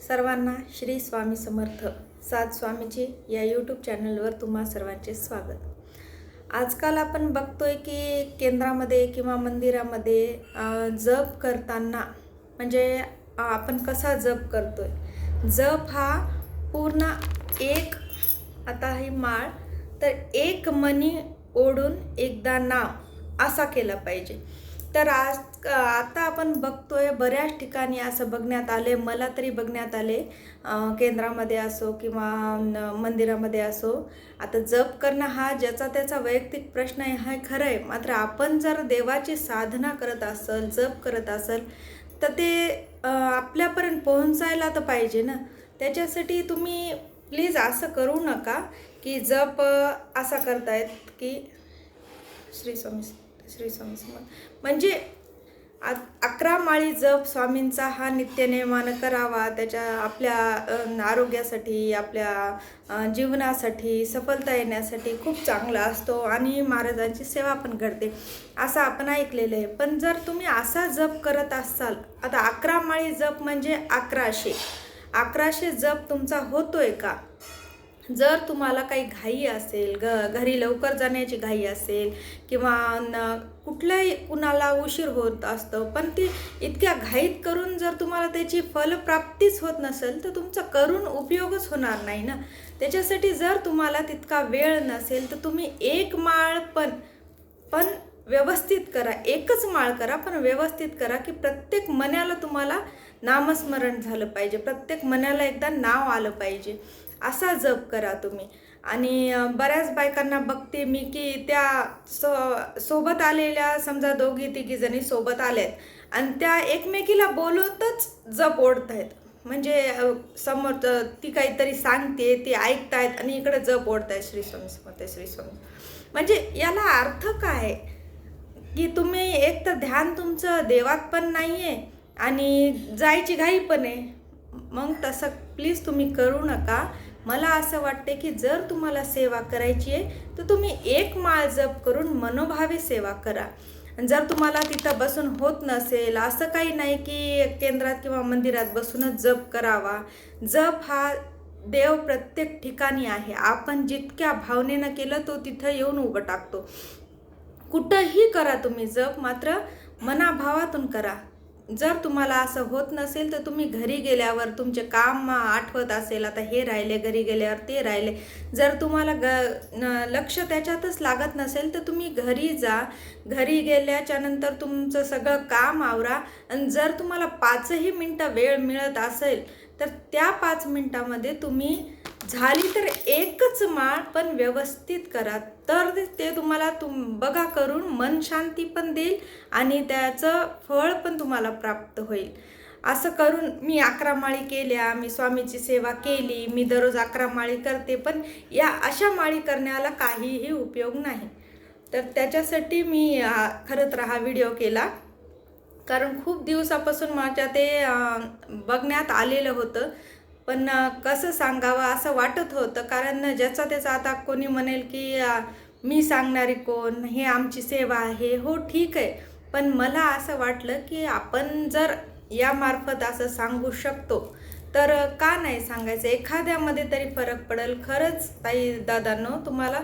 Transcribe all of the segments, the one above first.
सर्वांना श्री स्वामी समर्थ. सात स्वामीची या यूट्यूब चॅनलवर तुम्हा सर्वांचे स्वागत. आजकाल आपण बघतोय की केंद्रामध्ये किंवा मंदिरामध्ये जप करताना म्हणजे आपण कसा जप करतोय? जप हा पूर्ण एक आता ही माळ तर एक मनी ओढून एकदा नाव असा केला पाहिजे. तर आज आता आपण बघतोय बऱ्याच ठिकाणी असं बघण्यात आले मला तरी बघण्यात आले केंद्रामध्ये असो किंवा मंदिरामध्ये असो. आता जप करणं हा ज्याचा त्याचा वैयक्तिक प्रश्न आहे हा खरं आहे. मात्र आपण जर देवाची साधना करत असल जप करत असल तर ते आपल्यापर्यंत पोहोचायला तर पाहिजे ना. त्याच्यासाठी तुम्ही प्लीज असं करू नका की जप असा करतायत की श्री स्वामी श्री स्वामी म्हणजे आ- अकरा माळी जप स्वामींचा हा नित्यनेमान करावा. त्याच्या आपल्या आरोग्यासाठी आपल्या जीवनासाठी सफलता येण्यासाठी खूप चांगला असतो आणि महाराजांची सेवा पण घडते असं आपण ऐकलेलं आहे. पण जर तुम्ही असा जप करत असाल आता अकरा माळी जप म्हणजे अकराशे. अकराशे जप तुमचा होतोय का? जर तुम्हाला काही घाई असेल ग घरी लवकर जाण्याची घाई असेल किंवा न कुठल्याही कुणाला उशीर होत असतं पण ती इतक्या घाईत करून जर तुम्हाला त्याची फलप्राप्तीच होत नसेल तर तुमचा करून उपयोगच होणार नाही ना. त्याच्यासाठी जर तुम्हाला तितका वेळ नसेल तर तुम्ही एक माळ पण पण व्यवस्थित करा. एकच माळ करा पण व्यवस्थित करा की प्रत्येक मनाला तुम्हाला नामस्मरण झालं पाहिजे. प्रत्येक मनाला एकदा नाव आलं पाहिजे. असा जप करा तुम्ही. आणि बऱ्याच बायकांना बघते मी की त्या सो सोबत आलेल्या समजा दोघी तिघी जणी सोबत आल्यात आणि त्या एकमेकीला बोलवतच जप ओढत आहेत म्हणजे समोर ती काहीतरी सांगते ती ऐकतायत आणि इकडे जप ओढत श्री स्वामी समर्थ श्री स्वामी. म्हणजे याला अर्थ काय? की तुम्ही एक तर ध्यान तुमचं देवात पण नाही आहे आणि जायची घाई पण आहे. मग तसं प्लीज तुम्ही करू नका. मला असं वाटते की जर तुम्हाला सेवा करायची आहे तर तुम्ही एक माळ जप करून मनोभावे सेवा करा. जर तुम्हाला तिथं बसून होत नसेल असं काही नाही की केंद्रात किंवा मंदिरात बसूनच जप करावा. जप हा देव प्रत्येक ठिकाणी आहे. आपण जितक्या भावनेनं केलं तो तिथं येऊन उभं टाकतो. कुठंही करा तुम्ही जप मात्र मनाभावातून करा. जर तुम्हाला असं होत नसेल तर तुम्ही घरी गेल्यावर तुमचे काम आठवत असेल आता हे राहिले घरी गेल्यावर ते राहिले. जर तुम्हाला ग लक्ष त्याच्यातच लागत नसेल तर तुम्ही घरी जा. घरी गेल्याच्यानंतर तुमचं सगळं काम आवरा. आणि जर तुम्हाला पाचही मिनटं वेळ मिळत असेल तर त्या पाच मिनटामध्ये तुम्ही झाली तर एकच माळ पण व्यवस्थित करा. तर ते तुम्हाला तुम बघा करून मन शांती पण देईल आणि त्याचं फळ पण तुम्हाला प्राप्त होईल. असं करून मी अकरा माळी केल्या मी स्वामीची सेवा केली मी दररोज अकरा माळी करते पण या अशा माळी करण्याला काहीही उपयोग नाही. तर त्याच्यासाठी मी खरं तर हा व्हिडिओ केला. कारण खूप दिवसापासून माझ्या ते बघण्यात आलेलं होतं. पण कसं सांगावं असं वाटत होतं. कारण ज्याचा त्याचा आता कोणी म्हणेल की मी सांगणारी कोण? हे आमची सेवा आहे. हो ठीक आहे. पण मला असं वाटलं की आपण जर यामार्फत असं सांगू शकतो तर का नाही सांगायचं? एखाद्यामध्ये तरी फरक पडेल. खरंच ताई दादांनो तुम्हाला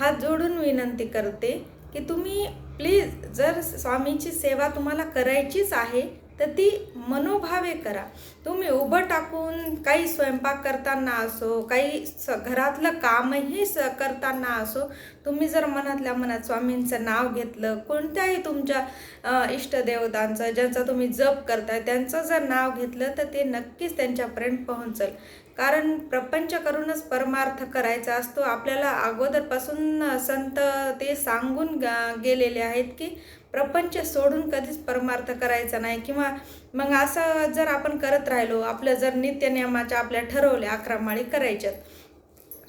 हात जोडून विनंती करते की तुम्ही प्लीज जर स्वामींची सेवा तुम्हाला करायचीच आहे तर ती मनोभावे करा. तुम्ही उभं टाकून काही स्वयंपाक करताना असो काही स घरातलं कामही स करताना असो तुम्ही जर मनातल्या मनात स्वामींचं नाव घेतलं कोणत्याही तुमच्या इष्टदेवतांचं ज्यांचा तुम्ही जप करताय त्यांचं जर नाव घेतलं तर ते नक्कीच त्यांच्यापर्यंत पोहोचल. कारण प्रपंच करूनच परमार्थ करायचा असतो. आपल्याला अगोदरपासून संत ते सांगून ग- गेलेले आहेत की प्रपंच सोडून कधीच परमार्थ करायचा नाही. किंवा मग असं जर आपण करत राहिलो आपलं जर नित्यनियमाच्या आपल्या ठरवल्या अकरा माळी करायच्यात.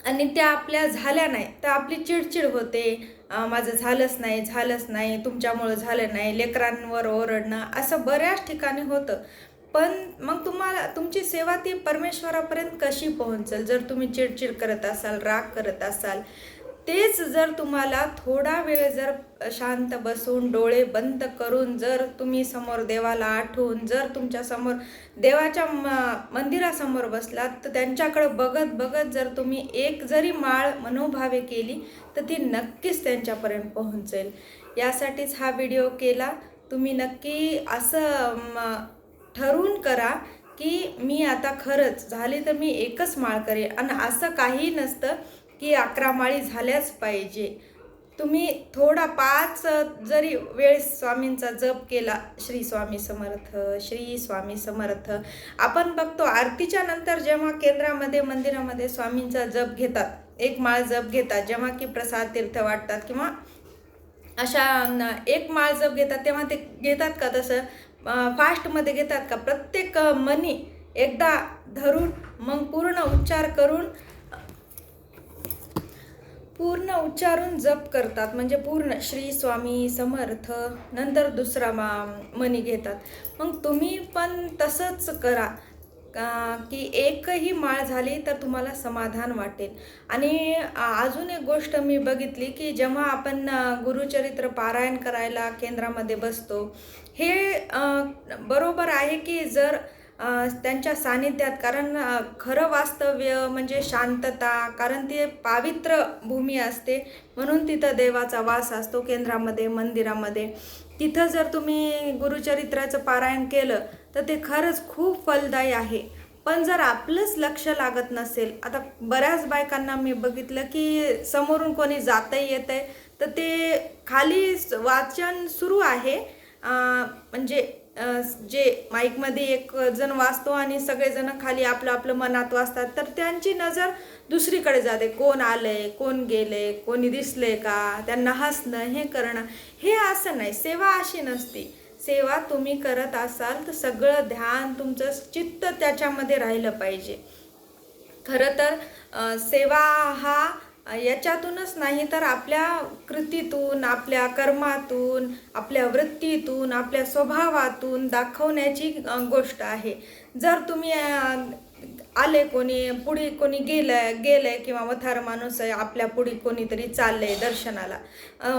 आणि त्या आपल्या झाल्या नाही तर आपली चिडचिड होते. माझं झालंच नाही झालंच नाही तुमच्यामुळं झालं नाही लेकरांवर ओरडणं असं बऱ्याच ठिकाणी होतं. पण मग तुम्हाला तुमची सेवा ती परमेश्वरापर्यंत कशी पोहोचेल? जर तुम्ही चिडचिड करत असाल राग करत असाल तेच जर तुम्हाला थोडा वेळ जर शांत बसून डोळे बंद करून जर तुम्ही समोर देवाला आठवून जर तुमच्यासमोर देवाच्या मंदिरासमोर बसलात तर त्यांच्याकडे बघत बघत जर तुम्ही एक जरी माळ मनोभावे केली तर ती नक्कीच त्यांच्यापर्यंत पोहोचेल. यासाठीच हा व्हिडिओ केला. तुम्ही नक्की असं ठरवून करा की मी आता खरंच झाली तर मी एकच माळ करेन. आणि असं काही नसतं की अकरा माळी झाल्याच पाहिजे. तुम्ही थोडा पाच जरी वेळ स्वामींचा जप केला श्री स्वामी समर्थ श्री स्वामी समर्थ आपण बघतो आरतीच्या नंतर जेव्हा केंद्रामध्ये मंदिरामध्ये स्वामींचा जप घेतात एक माळ जप घेतात जेव्हा की प्रसाद तीर्थ वाटतात किंवा अशा एक माळ जप घेतात तेव्हा ते घेतात का तसं? फास्टमध्ये घेतात का? प्रत्येक मनी एकदा धरून मग पूर्ण उच्चार करून पूर्ण उच्चारून जप करतात. म्हणजे पूर्ण श्री स्वामी समर्थ नंतर दुसरा मा मनी घेतात. मग तुम्ही पण तसंच करा. की एकही माळ झाली तर तुम्हाला समाधान वाटेल. आणि अजून एक गोष्ट मी बघितली की जेव्हा आपण गुरुचरित्र पारायण करायला केंद्रामध्ये बसतो हे बरोबर आहे की जर त्यांच्या सानिध्यात कारण खरं वास्तव्य म्हणजे शांतता कारण ते पावित्र भूमी असते म्हणून तिथं देवाचा वास असतो केंद्रामध्ये मंदिरामध्ये. तिथं जर तुम्ही गुरुचरित्राचं पारायण केलं तर ते खरंच खूप फलदायी आहे. पण जर आपलंच लक्ष लागत नसेल आता बऱ्याच बायकांना मी बघितलं की समोरून कोणी जातंय येत आहे तर ते खाली वाचन सुरू आहे. म्हणजे जे माईकमध्ये एक जण वाचतो आणि सगळेजण खाली आपलं आपलं मनात वाचतात तर त्यांची नजर दुसरीकडे जाते. कोण आलंय कोण गेले कोणी दिसले का त्यांना हसणं हे करणं हे असं नाही. सेवा अशी नसते. सेवा तुम्ही करत असाल तर सगळं ध्यान तुमचं चित्त त्याच्यामध्ये राहिलं पाहिजे. खरं तर सेवा हा याच्यातूनच नाही तर आपल्या कृतीतून आपल्या कर्मातून आपल्या वृत्तीतून आपल्या स्वभावातून दाखवण्याची गोष्ट आहे. जर तुम्ही आले कोणी पुढे कोणी गेलं गेलंय किंवा मथार माणूस आहे आपल्या पुढे कोणीतरी चाललंय दर्शनाला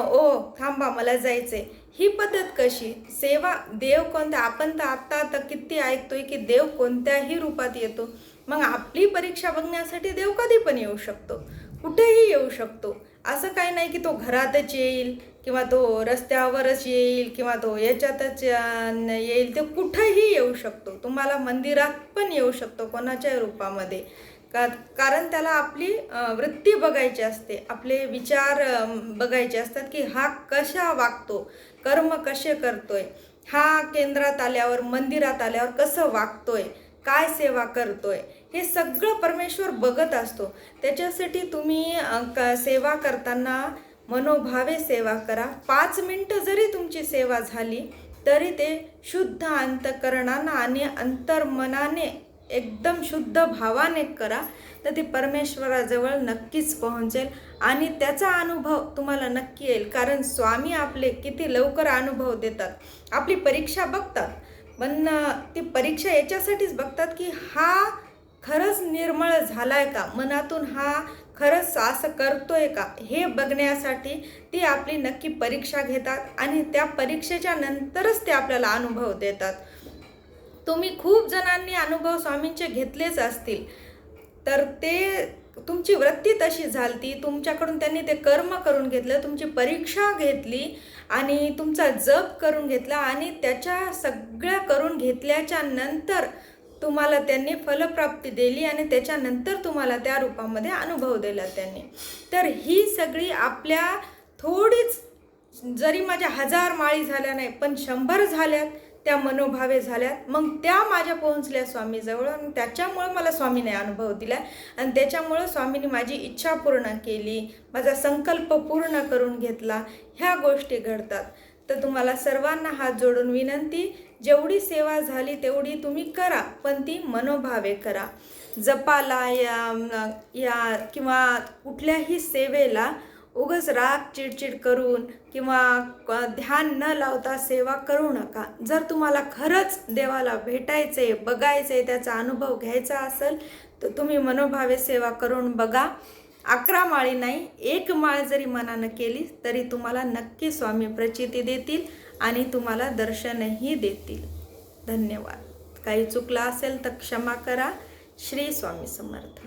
ओ थांबा मला जायचंय. ही पद्धत कशी? सेवा देव कोणत्या आपण तर आत्ता आता किती ऐकतोय की देव कोणत्याही रूपात येतो. मग आपली परीक्षा बघण्यासाठी देव कधी पण येऊ शकतो. कुठेही येऊ शकतो. असं काही नाही की तो घरातच येईल किंवा तो रस्त्यावरच येईल किंवा तो याच्यातच येईल. ते कुठंही येऊ शकतो. तुम्हाला मंदिरात पण येऊ शकतो कोणाच्या रूपामध्ये. का कारण त्याला आपली वृत्ती बघायची असते. आपले विचार बघायचे असतात की हा कशा वागतो कर्म कसे करतोय हा केंद्रात आल्यावर मंदिरात आल्यावर कसं वागतोय काय सेवा करतोय हे सगळं परमेश्वर बघत असतो. त्याच्यासाठी तुम्ही क सेवा करताना मनोभावे सेवा करा. पाच मिनटं जरी तुमची सेवा झाली तरी ते शुद्ध अंतकरणानं आणि अंतर्मनाने एकदम शुद्ध भावाने करा तर ते परमेश्वराजवळ नक्कीच पोहोचेल आणि त्याचा अनुभव तुम्हाला नक्की येईल. कारण स्वामी आपले किती लवकर अनुभव देतात. आपली परीक्षा बघतात. पण ती परीक्षा याच्यासाठीच बघतात की हा खरंच निर्मळ झालाय का? मनातून हा खरंच असं करतोय का? हे बघण्यासाठी ती आपली नक्की परीक्षा घेतात आणि त्या परीक्षेच्या नंतरच ते आपल्याला अनुभव देतात. तुम्ही खूप जणांनी अनुभव स्वामींचे घेतलेच असतील. तर ते तुमची वृत्ती तशी झालती तुमच्याकडून त्यांनी ते कर्म करून घेतलं तुमची परीक्षा घेतली आणि तुमचा जप करून घेतला आणि त्याच्या सगळ्या करून घेतल्याच्या नंतर तुम्हाला त्यांनी फलप्राप्ती दिली आणि त्याच्यानंतर तुम्हाला त्या रूपामध्ये अनुभव दिला त्यांनी. तर ही सगळी आपल्या थोडीच जरी माझ्या हजार माळी झाल्या नाही पण शंभर झाल्यात त्या मनोभावे झाल्यात मग त्या माझ्या पोहोचल्या स्वामीजवळ आणि त्याच्यामुळं मला स्वामीने अनुभव दिला. आणि त्याच्यामुळं स्वामीने माझी इच्छा पूर्ण केली. माझा संकल्प पूर्ण करून घेतला. ह्या गोष्टी घडतात. तर तुम्हाला सर्वांना हात जोडून विनंती जेवढी सेवा झाली तेवढी तुम्ही करा पण ती मनोभावे करा. जपाला या या किंवा कुठल्याही सेवेला उगस राग चिडचिड करून किंवा ध्यान न लावता सेवा करू नका. जर तुम्हाला खरंच देवाला भेटायचं आहे बघायचं आहे त्याचा अनुभव घ्यायचा असेल तर तुम्ही मनोभावे सेवा करून बघा. अकरा माळी नाही एक माळ जरी मनानं केली तरी तुम्हाला नक्की स्वामी प्रचिती देतील आणि तुम्हाला दर्शनही देतील. धन्यवाद. काही चुकला असेल तर क्षमा करा. श्री स्वामी समर्थ.